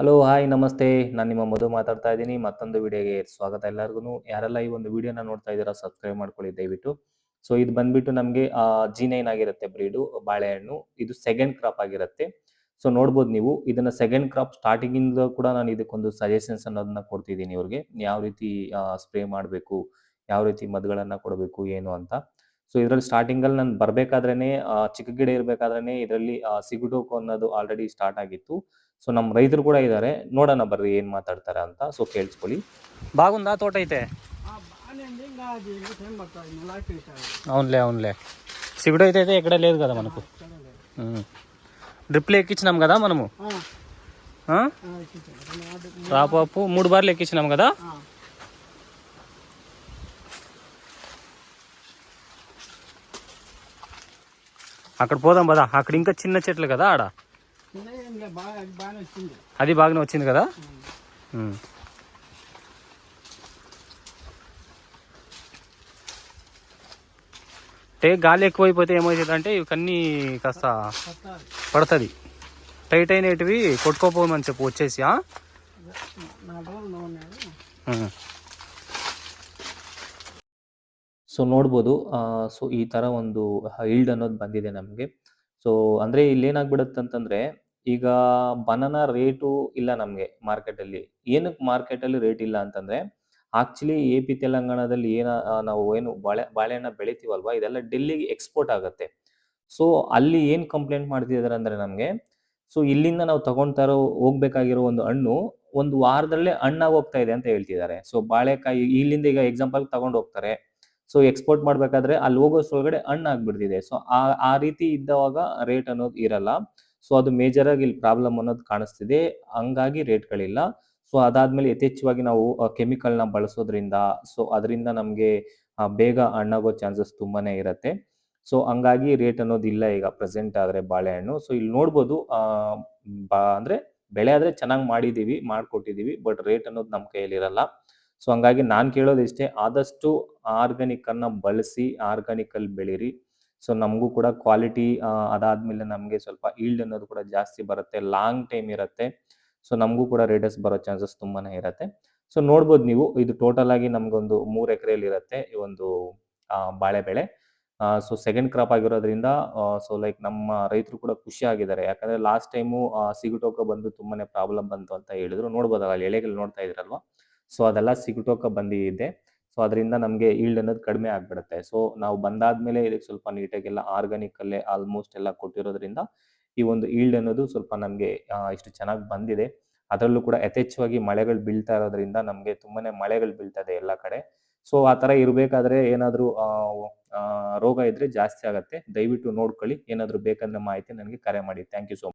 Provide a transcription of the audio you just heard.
Hello hi ನಮಸ್ತೆ. ನಾನು ನಿಮ್ಮ ಮಧು ಮಾತಾಡ್ತಾ ಇದ್ದೀನಿ. ಮತ್ತೊಂದು ವಿಡಿಯೋಗೆ ಸ್ವಾಗತ ಎಲ್ಲರಿಗೂ ಯಾರೆಲ್ಲ ಈ ಒಂದು ವಿಡಿಯೋನ ನೋಡ್ತಾ ಇದ್ದೀರಾ ಸಬ್ಸ್ಕ್ರೈಬ್ ಮಾಡ್ಕೊಳ್ಳಿ ದಯವಿಟ್ಟು. ಸೊ ಇದು ಬಂದ್ಬಿಟ್ಟು ನಮಗೆ ಜಿ ನೈನ್ ಆಗಿರುತ್ತೆ ಬ್ರೀಡು ಬಾಳೆಹಣ್ಣು. ಇದು ಸೆಕೆಂಡ್ ಕ್ರಾಪ್ ಆಗಿರುತ್ತೆ. ಸೊ ನೋಡ್ಬೋದು ನೀವು. ಇದನ್ನ ಸೆಕೆಂಡ್ ಕ್ರಾಪ್ ಸ್ಟಾರ್ಟಿಂಗ್ ಇಂದ ಕೂಡ ನಾನು ಇದಕ್ಕೊಂದು ಸಜೆಷನ್ಸ್ ಅನ್ನೋದನ್ನ ಕೊಡ್ತಿದ್ದೀನಿ ಇವ್ರಿಗೆ. ಯಾವ ರೀತಿ ಸ್ಪ್ರೇ ಮಾಡಬೇಕು, ಯಾವ ರೀತಿ ಮದ್ದುಗಳನ್ನ ಕೊಡಬೇಕು, ಏನು ಅಂತ. ಸೊ ಇದರಲ್ಲಿ ಸ್ಟಾರ್ಟಿಂಗ್ ಅಲ್ಲಿ ನಾನು ಬರ್ಬೇಕಾದ್ರೇನೆ ಚಿಕ್ಕ ಗಿಡ ಇರಬೇಕಾದ್ರೇ ಇದರಲ್ಲಿ ಸಿಗುಟೋಕು ಅನ್ನೋದು ಆಲ್ರೆಡಿ ಸ್ಟಾರ್ಟ್ ಆಗಿತ್ತು. ಸೊ ನಮ್ಮ ರೈತರು ಕೂಡ ಇದ್ದಾರೆ ನೋಡೋಣ ಬರ್ರಿ ಏನ್ ಮಾತಾಡ್ತಾರೆ ಅಂತ ಸೊ ಕೇಳಿಸ್ಕೊಳ್ಳಿ బాగుందా తోట అయితే ఆ బాగానే ఉంది ఇంకా అది ఇంకా టైం పడుతుంది నెలాకి ఇస్తారు అవునులే అవునులే సిగుడు అయితే అయితే ఎక్కడ లేదు కదా మనకు ఉమ్. డ్రిప్లు ఎక్కించినాం కదా మనము ఆ? టాప్ అప్ మూడు బార్లు ఎక్కించినాం కదా అక్కడ పోదాం పదా అక్కడ ఇంకా చిన్న చెట్లు కదా ఆడ చిన్న బాగా అది బాగానే వచ్చింది అది బాగానే వచ్చింది కదా ఉమ్. అంటే గాలి ఎక్కువైపోతే ఏమవుతుంది అంటే ఇవన్నీ కాస్త కొత్త పడుతుంది టైట్ అయినటివి కొట్టుకోపోమని చెప్పు వచ్చేసి ఆ? నాలుగు రోజులు ఉన్నాయి ఉమ్. ಸೊ ನೋಡ್ಬೋದು ಸೊ ಈ ತರ ಒಂದು ಇಲ್ಡ್ ಅನ್ನೋದು ಬಂದಿದೆ ನಮಗೆ ಸೊ ಅಂದ್ರೆ ಇಲ್ಲಿ ಏನಾಗ್ಬಿಡುತ್ತೆ ಅಂತಂದ್ರೆ ಈಗ ಬನಾನಾ ರೇಟು ಇಲ್ಲ ನಮಗೆ ಮಾರ್ಕೆಟ್ ಅಲ್ಲಿ. ಏನಕ್ಕೆ ಮಾರ್ಕೆಟ್ ಅಲ್ಲಿ ರೇಟ್ ಇಲ್ಲ ಅಂತಂದ್ರೆ ಆಕ್ಚುಲಿ ಎ ಪಿ ತೆಲಂಗಾಣದಲ್ಲಿ ಏನ ನಾವು ಏನು ಬಾಳೆ ಬಾಳೆಹಣ್ಣ ಬೆಳಿತೀವಲ್ವಾ, ಇದೆಲ್ಲ ಡೆಲ್ಲಿಗೆ ಎಕ್ಸ್ಪೋರ್ಟ್ ಆಗುತ್ತೆ. ಸೊ ಅಲ್ಲಿ ಏನ್ ಕಂಪ್ಲೇಂಟ್ ಮಾಡ್ತಿದಾರೆ ಅಂದ್ರೆ ನಮ್ಗೆ ಸೊ ಇಲ್ಲಿಂದ ನಾವು ತಗೊಂತಾ ಇರೋ, ಹೋಗ್ಬೇಕಾಗಿರೋ ಒಂದು ಹಣ್ಣು, ಒಂದು ವಾರದಲ್ಲೇ ಹಣ್ಣಾಗಿ ಹೋಗ್ತಾ ಇದೆ ಅಂತ ಹೇಳ್ತಿದ್ದಾರೆ ಸೊ ಬಾಳೆಕಾಯಿ, ಇಲ್ಲಿಂದ ಈಗ ಎಕ್ಸಾಂಪಲ್ ತಗೊಂಡು ಹೋಗ್ತಾರೆ. ಸೊ ಎಕ್ಸ್ಪೋರ್ಟ್ ಮಾಡ್ಬೇಕಾದ್ರೆ ಅಲ್ಲಿ ಹೋಗೋಷ್ಟ್ರೊಳಗಡೆ ಹಣ್ಣಾಗ್ಬಿಡ್ತಿದೆ. ಸೊ ಆ ಆ ರೀತಿ ಇದ್ದವಾಗ ರೇಟ್ ಅನ್ನೋದು ಇರಲ್ಲ. ಸೊ ಅದು ಮೇಜರ್ ಆಗಿ ಇಲ್ಲಿ ಪ್ರಾಬ್ಲಮ್ ಅನ್ನೋದು ಕಾಣಿಸ್ತಿದೆ. ಹಂಗಾಗಿ ರೇಟ್ಗಳಿಲ್ಲ ಸೊ ಅದಾದ್ಮೇಲೆ ಯಥೇಚ್ಛವಾಗಿ ನಾವು ಕೆಮಿಕಲ್ನ ಬಳಸೋದ್ರಿಂದ ಸೊ ಅದರಿಂದ ನಮಗೆ ಬೇಗ ಹಣ್ಣಾಗೋ ಚಾನ್ಸಸ್ ತುಂಬಾನೇ ಇರತ್ತೆ. ಸೊ ಹಂಗಾಗಿ ರೇಟ್ ಅನ್ನೋದು ಇಲ್ಲ ಈಗ ಪ್ರೆಸೆಂಟ್ ಆದ್ರೆ ಬಾಳೆಹಣ್ಣು. ಸೊ ಇಲ್ಲಿ ನೋಡ್ಬೋದು ಬಾ, ಅಂದ್ರೆ ಬೆಳೆ ಆದ್ರೆ ಚೆನ್ನಾಗಿ ಮಾಡಿದೀವಿ, ಮಾಡ್ಕೊಟ್ಟಿದೀವಿ ಬಟ್ ರೇಟ್ ಅನ್ನೋದು ನಮ್ಮ ಕೈಯಲ್ಲಿ ಇರಲ್ಲ. ಸೊ ಹಂಗಾಗಿ ನಾನು ಕೇಳೋದು ಇಷ್ಟೇ, ಆದಷ್ಟು ಆರ್ಗಾನಿಕ್ ಅನ್ನ ಬಳಸಿ ಆರ್ಗಾನಿಕ್ ಅಲ್ಲಿ ಬೆಳೀರಿ. ಸೊ ನಮಗೂ ಕೂಡ ಕ್ವಾಲಿಟಿ ಅದಾದ್ಮೇಲೆ ನಮಗೆ ಸ್ವಲ್ಪ ಈಲ್ಡ್ ಅನ್ನೋದು ಕೂಡ ಜಾಸ್ತಿ ಬರುತ್ತೆ. ಲಾಂಗ್ ಟೈಮ್ ಇರುತ್ತೆ. ಸೊ ನಮಗೂ ಕೂಡ ರೇಟಸ್ ಬರೋ ಚಾನ್ಸಸ್ ತುಂಬಾನೇ ಇರುತ್ತೆ. ಸೊ ನೋಡ್ಬೋದು ನೀವು. ಇದು ಟೋಟಲ್ ಆಗಿ ನಮಗೊಂದು ಮೂರು ಎಕರೆಯಲ್ಲಿ ಇರುತ್ತೆ ಈ ಒಂದು ಬಾಳೆ ಬೆಳೆ ಸೊ ಸೆಕೆಂಡ್ ಕ್ರಾಪ್ ಆಗಿರೋದ್ರಿಂದ ಸೊ ಲೈಕ್ ನಮ್ಮ ರೈತರು ಕೂಡ ಖುಷಿ ಆಗಿದ್ದಾರೆ. ಯಾಕಂದ್ರೆ ಲಾಸ್ಟ್ ಟೈಮು ಸಿಗುಟೋಕ ಬಂದು ತುಂಬಾನೇ ಪ್ರಾಬ್ಲಮ್ ಬಂತು ಅಂತ ಹೇಳಿದ್ರು. ನೋಡ್ಬೋದಲ್ಲ ಎಳೆಗಳು ನೋಡ್ತಾ ಇದ್ರಲ್ವಾ? ಸೊ ಅದೆಲ್ಲ ಸಿಗುಟೋಕ ಬಂದಿದೆ. ಸೊ ಅದರಿಂದ ನಮಗೆ ಈಲ್ಡ್ ಅನ್ನೋದು ಕಡಿಮೆ ಆಗ್ಬಿಡುತ್ತೆ. ಸೊ ನಾವು ಬಂದಾದ್ಮೇಲೆ ಇದಕ್ಕೆ ಸ್ವಲ್ಪ ನೀಟಾಗೆಲ್ಲ ಆರ್ಗಾನಿಕ್ ಅಲ್ಲೇ ಆಲ್ಮೋಸ್ಟ್ ಎಲ್ಲ ಕೊಟ್ಟಿರೋದ್ರಿಂದ ಈ ಒಂದು ಈಲ್ಡ್ ಅನ್ನೋದು ಸ್ವಲ್ಪ ನಮಗೆ ಇಷ್ಟು ಚೆನ್ನಾಗಿ ಬಂದಿದೆ. ಅದರಲ್ಲೂ ಕೂಡ ಯಥೇಚ್ಛವಾಗಿ ಮಳೆಗಳು ಬೀಳ್ತಾ ಇರೋದ್ರಿಂದ ನಮಗೆ ತುಂಬಾನೇ ಮಳೆಗಳು ಬೀಳ್ತಾ ಇದೆ ಎಲ್ಲ ಕಡೆ. ಸೊ ಆ ಥರ ಇರಬೇಕಾದ್ರೆ ಏನಾದರೂ ರೋಗ ಇದ್ರೆ ಜಾಸ್ತಿ ಆಗುತ್ತೆ. ದಯವಿಟ್ಟು ನೋಡ್ಕೊಳ್ಳಿ. ಏನಾದರೂ ಬೇಕಂದ್ರೆ ಮಾಹಿತಿ ನನಗೆ ಕರೆ ಮಾಡಿ. Thank you so